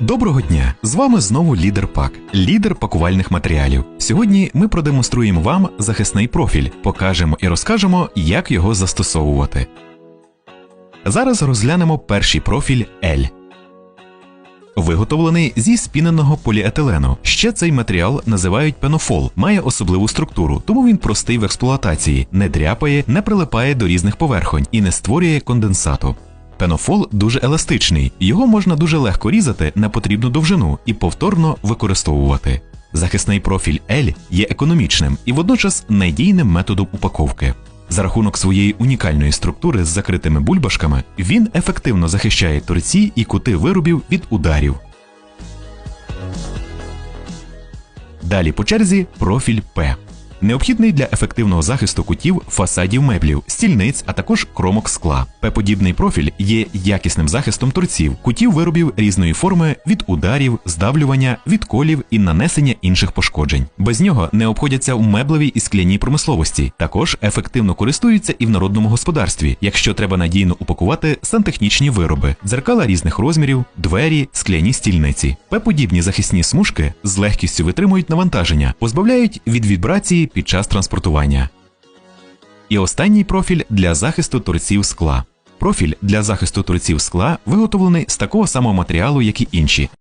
Доброго дня! З вами знову лідер пак, лідер пакувальних матеріалів. Сьогодні ми продемонструємо вам захисний профіль, покажемо і розкажемо, як його застосовувати. Зараз розглянемо перший профіль L. Виготовлений зі спіненого поліетилену. Ще цей матеріал називають пенофол, має особливу структуру, тому він простий в експлуатації, не дряпає, не прилипає до різних поверхонь і не створює конденсату. Пенофол дуже еластичний, його можна дуже легко різати на потрібну довжину і повторно використовувати. Захисний профіль L є економічним і водночас надійним методом упаковки. За рахунок своєї унікальної структури з закритими бульбашками він ефективно захищає торці і кути виробів від ударів. Далі по черзі профіль П. Необхідний для ефективного захисту кутів, фасадів меблів, стільниць, а також кромок скла. П-подібний профіль є якісним захистом торців, кутів виробів різної форми від ударів, здавлювання, відколів і нанесення інших пошкоджень. Без нього не обходяться у меблевій і скляній промисловості. Також ефективно користуються і в народному господарстві, якщо треба надійно упакувати сантехнічні вироби, дзеркала різних розмірів, двері, скляні стільниці. П-подібні захисні смужки з легкістю витримують навантаження, позбавляють від вібрації під час транспортування. І останній профіль для захисту торців скла. Профіль для захисту торців скла виготовлений з такого самого матеріалу, як і інші,